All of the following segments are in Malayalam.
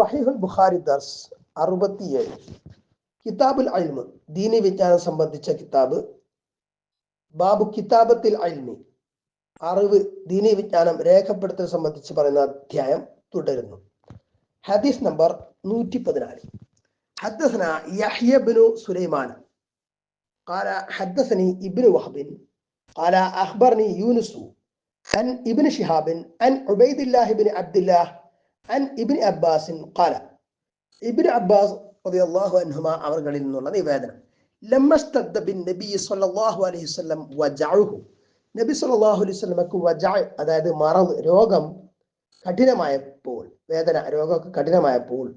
സ്വഹീഹുൽ ബുഖാരി ദർസ് അറുപത്തിയേഴ് കിതാബുൽ അൽമ് ദീനി വിജ്ഞാനം സംബന്ധിച്ച കിതാബ് ബാബു കിതാബത്തിൽ അൽമി അറിവ് ദീനി വിജ്ഞാനം രേഖപ്പെടുത്തൽ സംബന്ധിച്ച് പറയുന്ന അധ്യായം തുടരുന്നു ഹദീസ് നമ്പർ നൂറ്റി പതിനാല് حدثنا يحيى بن سليمان قال حدثني ابن وهب قال أخبرني يونس عن ابن شهاب عن عبيد الله بن عبد الله അൻ ഇബിൻ അബ്ബാസിൻ കാല ഇബിൻ അബ്ബാസ് റളിയല്ലാഹു അൻഹുമ അവർകളിൽ നിന്നുള്ള നിവേദനം ബിൻ നബി സല്ലല്ലാഹു അലൈഹി നബി സല്ലല്ലാഹു അലൈഹി അതായത് മറവ് രോഗം കഠിനമായപ്പോൾ വേദന രോഗമൊക്കെ കഠിനമായപ്പോൾ.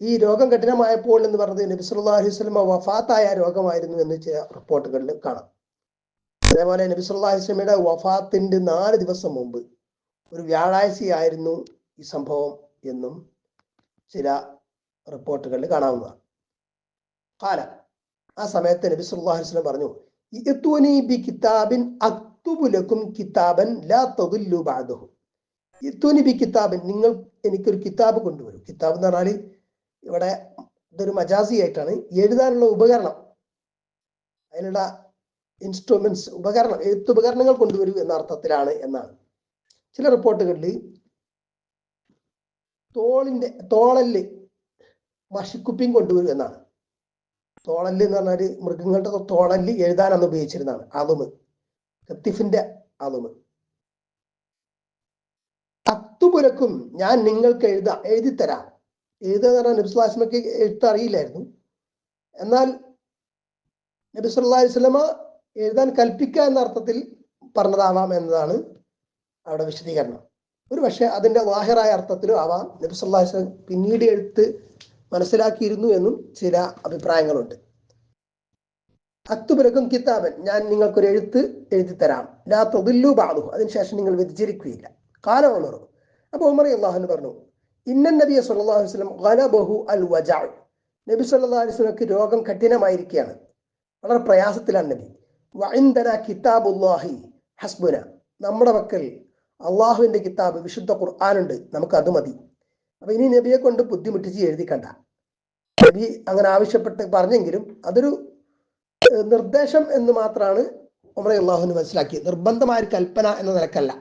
ഈ രോഗം കഠിനമായപ്പോൾ എന്ന് പറഞ്ഞത് നബി സല്ലല്ലാഹു അലൈഹി വഫാത്തായ രോഗമായിരുന്നു എന്ന് ചില റിപ്പോർട്ടുകളിൽ കാണാം. അതേപോലെ നബി സല്ലല്ലാഹു വഫാത്തിന്റെ നാല് ദിവസം മുമ്പ് ഒരു വ്യാഴാഴ്ചയായിരുന്നു ഈ സംഭവം എന്നും ചില റിപ്പോർട്ടുകളിൽ കാണാവുന്നതാണ്. കാല ആ സമയത്ത് നബി സുല്ലാഹു വസ്ലം പറഞ്ഞു ബി കിതാബിൻ കിതാബൻ ലാ തദുല്ലു ബി കിതാബിൻ നിങ്ങൾ എനിക്കൊരു കിതാബ് കൊണ്ടുവരും. കിതാബ് എന്ന് പറഞ്ഞാൽ ഇവിടെ ഇതൊരു മജാസി ആയിട്ടാണ് എഴുതാനുള്ള ഉപകരണം. അതിനുള്ള ഇൻസ്ട്രുമെന്റ്സ് ഉപകരണം എഴുത്തുപകരണങ്ങൾ കൊണ്ടുവരൂ എന്ന അർത്ഥത്തിലാണ് എന്നാണ്. ചില റിപ്പോർട്ടുകളിൽ തോളിന്റെ തോളൽ മഷിക്കുപ്പിയും കൊണ്ടുവരും എന്നാണ്. തോളൽ എന്ന് പറഞ്ഞാൽ മൃഗങ്ങളുടെ തോളൽ എഴുതാൻ അന്ന് ഉപയോഗിച്ചിരുന്നതാണ്. അളുമ്. കത്തിഫിന്റെ അളുമ്. അത്തുപുരക്കും ഞാൻ നിങ്ങൾക്ക് എഴുതാ എഴുതിത്തരാം. എഴുതുക എന്ന് പറഞ്ഞാൽ നബിസ്ലാസ്മക്ക് എഴുത്ത് അറിയില്ലായിരുന്നു എന്നാൽ നബി വസല്ലമ എഴുതാൻ കൽപ്പിക്കുക എന്ന അർത്ഥത്തിൽ പറഞ്ഞതാവാം എന്നതാണ് അവിടെ വിശദീകരണം. ഒരു പക്ഷെ അതിന്റെ വാഹിറായ അർത്ഥത്തിലും ആവാം. നബി വസല്ലം പിന്നീട് എടുത്ത് മനസ്സിലാക്കിയിരുന്നു എന്നും ചില അഭിപ്രായങ്ങളുണ്ട്. അത്തുപുരക്കും കിതാബൻ ഞാൻ നിങ്ങൾക്കൊരു എഴുത്ത് എഴുതി തരാം. ലാ തൊതില്ലു ബാധു അതിനുശേഷം നിങ്ങൾ വ്യതിചരിക്കുകയില്ല കാല ഉമർ അപ്പൊ ഉമർ അള്ളാഹു പറഞ്ഞു ഇന്നൻ നബി സല്ലല്ലാഹു വസ്ലം ഗലബഹു അൽ വജാ നബി സല്ലല്ലാഹു അലൈഹി വസല്ലമക്ക് രോഗം കഠിനമായിരിക്കുകയാണ്. വളരെ പ്രയാസത്തിലാണ് നബി. വൈന്ദന കിതാബുല്ലാഹി ഹസ്ബുന. നമ്മുടെ പക്കൽ അള്ളാഹുവിന്റെ കിതാബ് വിശുദ്ധ ഖുർആാനുണ്ട്. നമുക്ക് അത് മതി. അപ്പൊ ഇനി നബിയെ കൊണ്ട് ബുദ്ധിമുട്ടിച്ച് എഴുതിക്കണ്ട നബി അങ്ങനെ ആവശ്യപ്പെട്ട് പറഞ്ഞെങ്കിലും അതൊരു നിർദ്ദേശം എന്ന് മാത്രമാണ് ഉമർ അള്ളാഹുവിന് മനസ്സിലാക്കിയത്. നിർബന്ധമായ ഒരു കൽപ്പന എന്ന നിലക്കല്ല.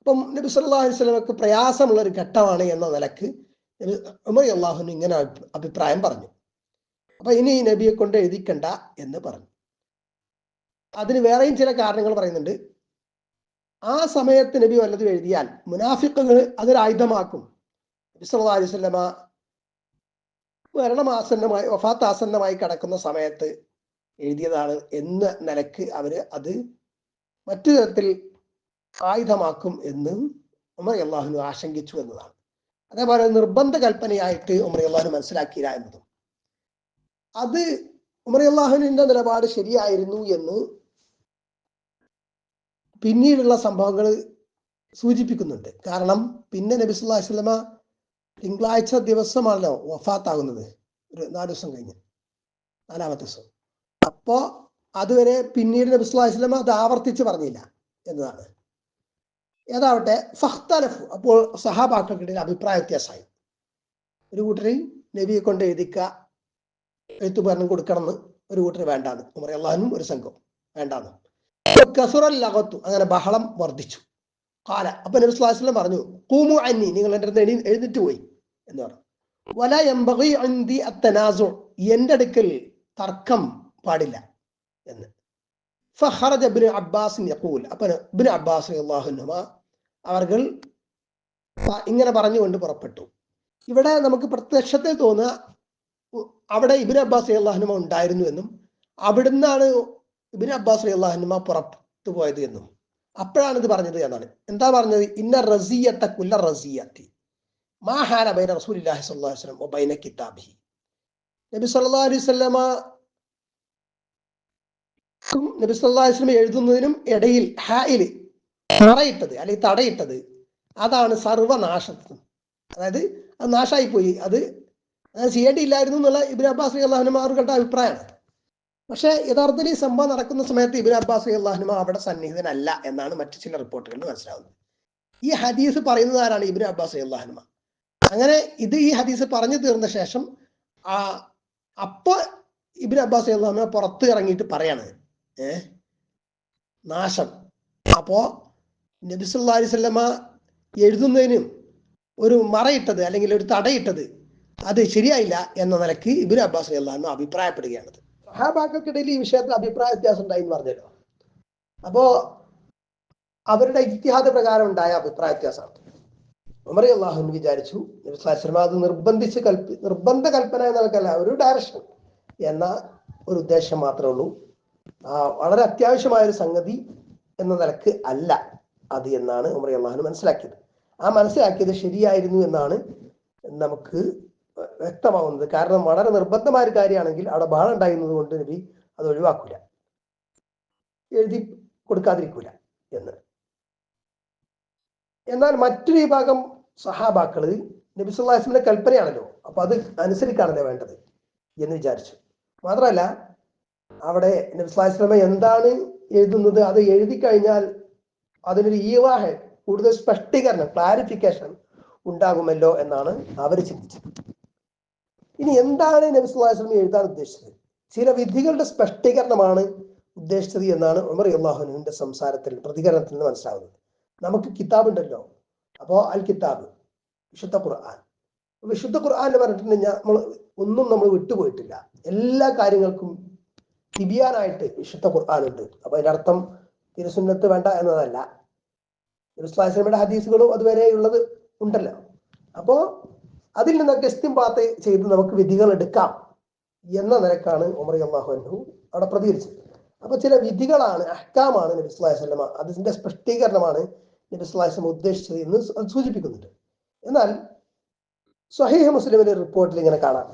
അപ്പം നബി സല്ലല്ലാഹു അലൈഹി പ്രയാസമുള്ള ഒരു ഘട്ടമാണ് എന്ന നിലയ്ക്ക് ഉമർ അള്ളാഹുവിന് ഇങ്ങനെ അഭിപ്രായം പറഞ്ഞു. അപ്പൊ ഇനി നബിയെ കൊണ്ട് എഴുതിക്കണ്ട എന്ന് പറഞ്ഞു. അതിന് വേറെയും ചില കാരണങ്ങൾ പറയുന്നുണ്ട്. ആ സമയത്ത് നബി വല്ലതും എഴുതിയാൽ മുനാഫിക്കുകൾ അതൊരു ആയുധമാക്കും. മരണമാസന്നമായി വഫാത്ത് ആസന്നമായി കിടക്കുന്ന സമയത്ത് എഴുതിയതാണ് എന്ന നിലയ്ക്ക് അവർ അത് മറ്റു തരത്തിൽ ആയുധമാക്കും എന്ന് ഉമർ അള്ളാഹുനു ആശങ്കിച്ചു എന്നതാണ്. അതേപോലെ നിർബന്ധ കൽപ്പനയായിട്ട് ഉമർ അള്ളാഹു മനസ്സിലാക്കിയില്ല എന്നതും. അത് ഉമർ അള്ളാഹുവിന്റെ നിലപാട് ശരിയായിരുന്നു എന്ന് പിന്നീടുള്ള സംഭവങ്ങൾ സൂചിപ്പിക്കുന്നുണ്ട്. കാരണം പിന്നെ നബി സുല്ലാ വസ്ലമ തിങ്കളാഴ്ച ദിവസമാണല്ലോ വഫാത്താകുന്നത്. ഒരു നാല് ദിവസം കഴിഞ്ഞ്. നാലാമത്തെ ദിവസം. അപ്പോ അതുവരെ പിന്നീട് നബി സുല്ലാ വസ്ലമ അത് ആവർത്തിച്ച് പറഞ്ഞില്ല എന്നതാണ്. ഏതാവട്ടെ ഫഹ്തലഫു അപ്പോൾ സഹാബാക്കൾക്കിടയിൽ അഭിപ്രായ വ്യത്യാസമായി. ഒരു കൂട്ടര് നബിയെ കൊണ്ട് എഴുതിക്ക എഴുത്തുപകരണം കൊടുക്കണമെന്ന് ഒരു കൂട്ടർ വേണ്ടാന്ന്. ഉമർ അള്ളാഹനും ഒരു സംഘം വേണ്ടാന്ന്. അങ്ങനെ ബഹളം വർദ്ധിച്ചു. കാല അപ്പൊ നബി വസല്ലം പറഞ്ഞു കൂമു അന്നി. നിങ്ങൾ എന്റെ അടുത്ത് എഴുതി എഴുതിട്ട് പോയി എന്ന് പറഞ്ഞു. വല എംബഗി അന്തി അത്തനാസു. എന്റെ അടുക്കൽ തർക്കം പാടില്ല എന്ന്. ഫഹറജ ഇബ്നു അബ്ബാസ് യഖൂൽ. അപ്പൊ ഇബ്നു അബ്ബാസ് അൻഹുമ അവർകൾ ഇങ്ങനെ പറഞ്ഞുകൊണ്ട് പുറപ്പെട്ടു. ഇവിടെ നമുക്ക് പ്രത്യക്ഷത്തിൽ തോന്നുക അവിടെ ഇബിൻ അബ്ബാസ് അള്ളാഹുനുമ ഉണ്ടായിരുന്നു എന്നും അവിടുന്നാണ് ഇബിൻ അബ്ബാസ് അള്ളാഹുനുമ പുറത്തു പോയത് എന്നും. അപ്പോഴാണ് ഇത് പറഞ്ഞത് എന്നാണ്. എന്താ പറഞ്ഞത്? ഇന്ന റസിയത്ത കുല്ല റസിയത്തി. മാ ഹാന ബൈന റസൂലില്ലാഹി സ്വല്ലല്ലാഹു അലൈഹി വസല്ലം വബൈന കിതാബിഹി. നബി സല്ലല്ലാഹു അലൈഹി വസല്ലമ നബി സല്ലല്ലാഹു അലൈഹി വസല്ലം എഴുതുന്നതിനും ഇടയിൽ ഹായിൽ തറയിട്ടത് അല്ലെങ്കിൽ തടയിട്ടത് അതാണ് സർവനാശത്വം അതായത് അത് നാശമായി പോയി അത് ചെയ്യേണ്ടിയില്ലായിരുന്നു എന്നുള്ള ഇബിൻ അബ്ബാസ് അള്ളാഹുനുമാറുകളുടെ അഭിപ്രായമാണ്. പക്ഷേ യഥാർത്ഥത്തിൽ ഈ സംഭവം നടക്കുന്ന സമയത്ത് ഇബിൻ അബ്ബാസ് അള്ളാഹ്നുമ അവിടെ സന്നിഹിതനല്ല എന്നാണ് മറ്റു ചില റിപ്പോർട്ടുകളിൽ മനസ്സിലാവുന്നത്. ഈ ഹദീസ് പറയുന്നത് ആരാണ്? ഇബിൻ അബ്ബാസ് അള്ളാഹ്നുമ അങ്ങനെ ഇത് ഈ ഹദീസ് പറഞ്ഞു തീർന്ന ശേഷം ആ അപ്പൊ ഇബിൻ അബ്ബാസ് അള്ളാഹ്നുമ പുറത്ത് ഇറങ്ങിയിട്ട് പറയാണ് ഏ നാശം. അപ്പോ നബിസുല്ലാ അലിസ്വല്ലമ്മ എഴുതുന്നതിനും ഒരു മറയിട്ടത് അല്ലെങ്കിൽ ഒരു തടയിട്ടത് അത് ശരിയായില്ല എന്ന നിലയ്ക്ക് ഇബിൻ അബ്ബാസ് അള്ളാഹു അഭിപ്രായപ്പെടുകയാണ് സഹാബാക്കൾക്കിടയിൽ ഈ വിഷയത്തിൽ അഭിപ്രായ വ്യത്യാസം ഉണ്ടായി എന്ന് പറഞ്ഞല്ലോ. അപ്പോ അവരുടെ ഇത്തിഹാദ പ്രകാരം ഉണ്ടായ അഭിപ്രായ വ്യത്യാസമാണ്. ഉമർ അള്ളാഹുൻ വിചാരിച്ചു അത് നിർബന്ധിച്ച് കൽപ്പി നിർബന്ധ കൽപ്പന എന്ന് നൽകല്ല ഒരു ഡയറക്ഷൻ എന്ന ഒരു ഉദ്ദേശം മാത്രമേ ഉള്ളൂ. വളരെ അത്യാവശ്യമായ ഒരു സംഗതി എന്ന നിലയ്ക്ക് അല്ല അത് എന്നാണ് ഉമർ അള്ളാഹു മനസ്സിലാക്കിയത്. ആ മനസ്സിലാക്കിയത് ശരിയായിരുന്നു എന്നാണ് നമുക്ക് വ്യക്തമാവുന്നത്. കാരണം വളരെ നിർബന്ധമായ ഒരു കാര്യമാണെങ്കിൽ അവിടെ ബഹളം ഉണ്ടായിരുന്നത് കൊണ്ട് നബി അത് ഒഴിവാക്കൂല. എഴുതി കൊടുക്കാതിരിക്കൂല എന്ന്. എന്നാൽ മറ്റൊരു വിഭാഗം സഹാബാക്കൾ നബി സുല്ലാസ്മിന്റെ കൽപ്പനയാണല്ലോ. അപ്പൊ അത് അനുസരിക്കാണല്ലോ വേണ്ടത് എന്ന് വിചാരിച്ചു. മാത്രമല്ല അവിടെ നബി സുല്ലാസ്ലമ എന്താണ് എഴുതുന്നത്? അത് എഴുതി കഴിഞ്ഞാൽ അതിനൊരു ഈവാഹ കൂടുതൽ സ്പഷ്ടീകരണം ക്ലാരിഫിക്കേഷൻ ഉണ്ടാകുമല്ലോ എന്നാണ് അവർ ചിന്തിച്ചത്. ഇനി എന്താണ് നബി സുല്ലാസ്ലമി എഴുതാൻ ഉദ്ദേശിച്ചത്? ചില വിധികളുടെ സ്പഷ്ടീകരണമാണ് ഉദ്ദേശിച്ചത് എന്നാണ് ഉമർ അള്ളാഹുനുവിന്റെ സംസാരത്തിൽ പ്രതികരണത്തിൽ നിന്ന് മനസ്സിലാവുന്നത്. നമുക്ക് കിതാബ് ഉണ്ടല്ലോ. അപ്പോ അൽ കിതാബ് വിശുദ്ധ ഖുർആൻ. വിശുദ്ധ ഖുർആൻ എന്ന് പറഞ്ഞിട്ടുണ്ടെങ്കിൽ നമ്മൾ ഒന്നും നമ്മൾ വിട്ടുപോയിട്ടില്ല. എല്ലാ കാര്യങ്ങൾക്കും തിബിയാനായിട്ട് വിശുദ്ധ ഖുർആൻ ഉണ്ട്. അപ്പൊ അതിന്റെ അർത്ഥം തിരുസുന്നത്ത് വേണ്ട എന്നതല്ല. തിരുസ്ലാസ്ലമിയുടെ ഹദീസുകളും അതുവരെയുള്ളത് ഉണ്ടല്ലോ. അപ്പോ അതിൽ നിന്നൊക്കെ ഇസ്തിംബാത്ത് ചെയ്ത് നമുക്ക് വിധികൾ എടുക്കാം എന്ന നിലക്കാണ് ഉമർ അള്ളാഹു അൻഹു അവിടെ പ്രതികരിച്ചത്. അപ്പൊ ചില വിധികളാണ് അഹ്കാമാണ് നബി സ്വല്ലല്ലാഹി വസല്ലമ അതിന്റെ സ്പഷ്ടീകരണമാണ് നബി സ്വല്ലല്ലാഹി വസല്ലമ ഉദ്ദേശിച്ചത് എന്ന് അത് സൂചിപ്പിക്കുന്നുണ്ട്. എന്നാൽ സ്വഹീഹ് മുസ്ലിമിന്റെ റിപ്പോർട്ടിൽ ഇങ്ങനെ കാണാം.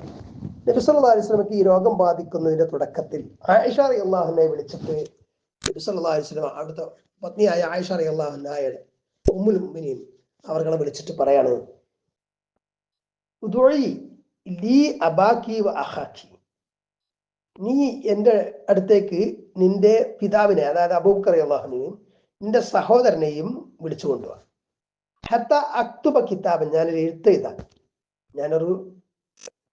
നബി അലൈഹി വസല്ലമക്ക് ഈ രോഗം ബാധിക്കുന്നതിന്റെ തുടക്കത്തിൽ ആയിഷ റളിയല്ലാഹുവിനെ വിളിച്ചിട്ട് നബി സല്ലല്ലാഹു അലൈഹി സ്വലം അവിടുത്തെ പത്നിയായ ആയിഷ റളിയല്ലാഹുവിനായ ഉമ്മുൽ മുഅ്മിനീൻ അവർകളെ വിളിച്ചിട്ട് പറയാണ് ഉദുഇ ലീ അബാക്കി വ അഹാക്കി. നീ എന്റെ അടുത്തേക്ക് നിന്റെ പിതാവിനെ അതായത് അബൂക്കറി അള്ളാഹുനെയും നിന്റെ സഹോദരനെയും വിളിച്ചു കൊണ്ടുപോവാ ഹത്ത അക്തുബ കിതാബൻ ഞാനൊരു എഴുത്ത് എഴുതാം. ഞാനൊരു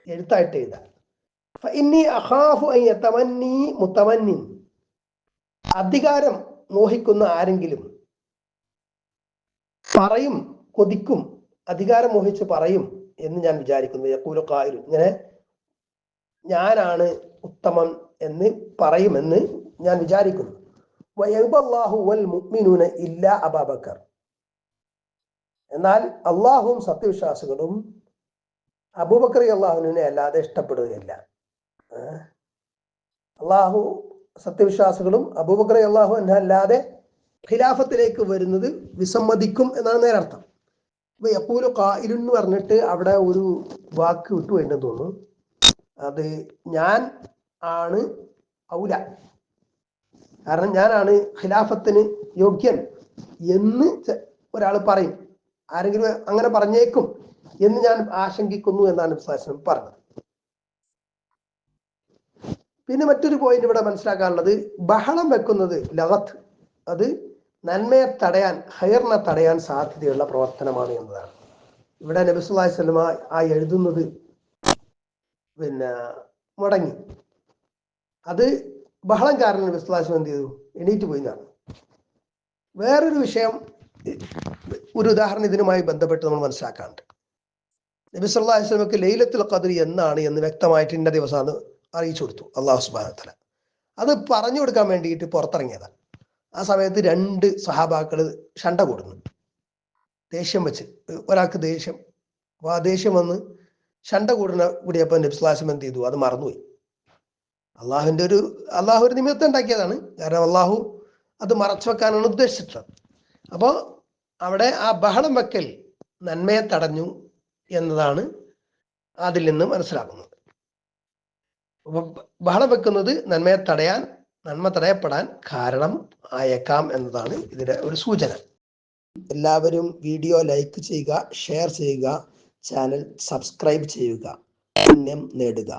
എഴുത്തായിട്ട് എഴുതാം. ഇനി അഹാഫു തമന്നി അധികാരം മോഹിക്കുന്ന ആരെങ്കിലും പറയും കൊതിക്കും അധികാരം മോഹിച്ച് പറയും എന്ന് ഞാൻ വിചാരിക്കുന്നു. യക്കൂലു കായിലും ഇങ്ങനെ ഞാനാണ് ഉത്തമം എന്ന് പറയുമെന്ന് ഞാൻ വിചാരിക്കുന്നു. ഇല്ല അബാബക്കർ എന്നാൽ അള്ളാഹുവും സത്യവിശ്വാസികളും അബൂബക്കർ അള്ളാഹുവിനെ അല്ലാതെ ഇഷ്ടപ്പെടുകയില്ല. അള്ളാഹു സത്യവിശ്വാസികളും അബൂബക്കർ അള്ളാഹു അല്ലാതെ ഖിലാഫത്തിലേക്ക് വരുന്നത് വിസമ്മതിക്കും എന്നാണ് നേരർത്ഥം. എപ്പോഴും കായിലു എന്ന് പറഞ്ഞിട്ട് അവിടെ ഒരു വാക്ക് വിട്ടു വിട്ടുപോയിട്ടുണ്ടെന്ന് തോന്നുന്നു. അത് ഞാൻ ആണ് ഔല. കാരണം ഞാനാണ് ഖിലാഫത്തിന് യോഗ്യൻ എന്ന് ഒരാൾ പറയും. ആരെങ്കിലും അങ്ങനെ പറഞ്ഞേക്കും എന്ന് ഞാൻ ആശങ്കിക്കുന്നു എന്നാണ് വിശ്വാസം പറഞ്ഞത്. പിന്നെ മറ്റൊരു പോയിന്റ് ഇവിടെ മനസ്സിലാക്കാനുള്ളത് ബഹളം വെക്കുന്നത് ലഹത്ത് അത് നന്മയെ തടയാൻ ഹയറിനെ തടയാൻ സാധ്യതയുള്ള പ്രവർത്തനമാണ് എന്നതാണ്. ഇവിടെ നബിസ്വല്ലാഹി സ്വലമ ആ എഴുതുന്നത് പിന്നെ മുടങ്ങി. അത് ബഹളം കാരണം വിശ്വാസം എന്ത് ചെയ്തു? എണീറ്റ് പോയി എന്നാണ്. വേറൊരു വിഷയം ഒരു ഉദാഹരണം ഇതിനുമായി ബന്ധപ്പെട്ട് നമ്മൾ മനസ്സിലാക്കാറുണ്ട് നബി സല്ലാഹു അലൈഹി വസല്ലമക്ക് ലൈലത്തുൽ ഖദ്ർ എന്നാണ് എന്ന് വ്യക്തമായിട്ട് ഇന്ന ദിവസമാണ് അറിയിച്ചു കൊടുത്തു അള്ളാഹു സുബാനത്തല അത് പറഞ്ഞു കൊടുക്കാൻ വേണ്ടിയിട്ട് പുറത്തിറങ്ങിയതാണ്. ആ സമയത്ത് രണ്ട് സഹാബാക്കൾ ഷണ്ട കൂടുന്നു. ദേഷ്യം വെച്ച് ഒരാൾക്ക് ദേഷ്യം അപ്പൊ ആ ദേഷ്യം വന്ന് ഷണ്ട കൂടുന്ന കൂടിയപ്പോൾ നബ്സ്ലാസം എന്ത് ചെയ്തു? അത് മറന്നുപോയി. അള്ളാഹുവിന്റെ ഒരു അള്ളാഹു ഒരു നിമിത്തം ഉണ്ടാക്കിയതാണ്. കാരണം അള്ളാഹു അത് മറച്ചു വെക്കാനാണ് ഉദ്ദേശിച്ചിട്ടുള്ളത് അപ്പോൾ അവിടെ ആ ബഹളം വെക്കൽ നന്മയെ തടഞ്ഞു എന്നതാണ് അതിൽ നിന്ന് മനസ്സിലാക്കുന്നത് അപ്പൊ ബഹളം വെക്കുന്നത് നന്മയെ തടയാൻ നന്മ തടയപ്പെടാൻ കാരണം ആയേക്കാം എന്നതാണ് ഇതിന്റെ ഒരു സൂചന. എല്ലാവരും വീഡിയോ ലൈക്ക് ചെയ്യുക ഷെയർ ചെയ്യുക ചാനൽ സബ്സ്ക്രൈബ് ചെയ്യുക. പുണ്യം നേടുക.